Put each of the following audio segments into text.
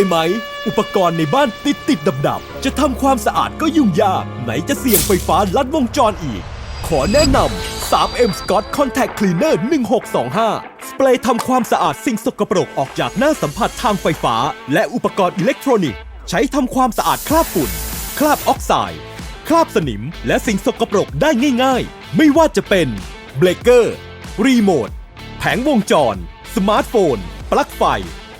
ยไหม อุปกรณ์ในบ้านติดติดดับดับๆจะทำความสะอาดก็ยุ่งยาก ไหนจะเสี่ยงไฟฟ้าลัดวงจรอีก ขอแนะนำ 3M Scott Contact Cleaner 1625 สเปรย์ทำความสะอาดสิ่งสกปรกออกจากหน้าสัมผัสทางไฟฟ้า และอุปกรณ์อิเล็กทรอนิกส์ ใช้ทำความสะอาดคราบฝุ่น คราบออกไซด์ คราบสนิม และสิ่งสกปรกได้ง่าย ๆ ไม่ว่าจะเป็นเบรกเกอร์ รีโมท แผงวงจร สมาร์ทโฟน ปลั๊กไฟ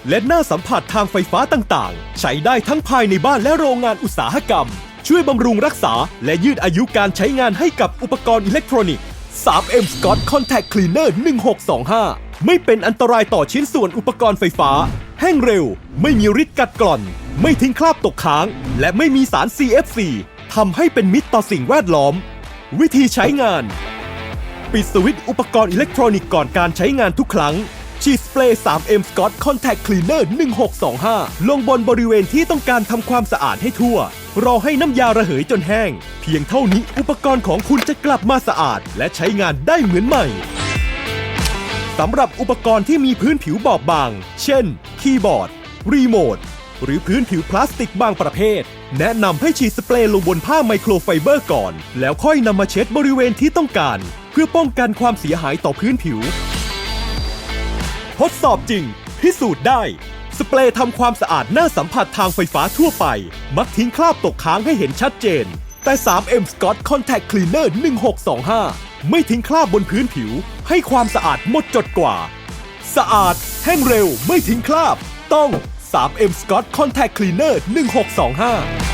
และหน้าสัมผัสทางไฟฟ้าต่างๆ ใช้ได้ทั้งภายในบ้านและโรงงานอุตสาหกรรม ช่วยบำรุงรักษา และยืดอายุการใช้งานให้กับอุปกรณ์อิเล็กทรอนิกส์ 3M Scott Contact Cleaner 1625 ไม่เป็นอันตรายต่อชิ้นส่วนอุปกรณ์ไฟฟ้า แห้งเร็ว ไม่มีฤทธิ์กัดกร่อน ไม่ทิ้งคราบตกค้าง และไม่มีสาร CFC ทำให้เป็นมิตรต่อสิ่งแวดล้อม วิธีใช้งาน ปิดสวิตช์อุปกรณ์อิเล็กทรอนิกส์ก่อนการใช้งานทุกครั้ง ฉีดสเปรย์ 3M Scott Contact Cleaner 1625 ลงบนบริเวณที่ต้องการทำความสะอาดให้ทั่ว รอให้น้ำยาระเหยจนแห้ง เพียงเท่านี้อุปกรณ์ของคุณจะกลับมาสะอาด และใช้งานได้เหมือนใหม่ สำหรับอุปกรณ์ที่มีพื้นผิวบอบบาง เช่น คีย์บอร์ด รีโมท หรือพื้นผิวพลาสติกบางประเภท แนะนำให้ฉีดสเปรย์ลงบนผ้าไมโครไฟเบอร์ก่อน แล้วค่อยนำมาเช็ดบริเวณที่ต้องการ เพื่อป้องกันความเสียหายต่อพื้นผิว ทดสอบจริง พิสูจน์ได้ สเปรย์ทำความสะอาดหน้าสัมผัสทางไฟฟ้าทั่วไป มักทิ้งคราบตกค้างให้เห็นชัดเจน แต่ 3M Scott Contact Cleaner 1625 ไม่ทิ้งคราบบนพื้นผิว ให้ความสะอาดหมดจดกว่า สะอาด แห้งเร็วไม่ทิ้งคราบ ต้อง 3M Scott Contact Cleaner 1625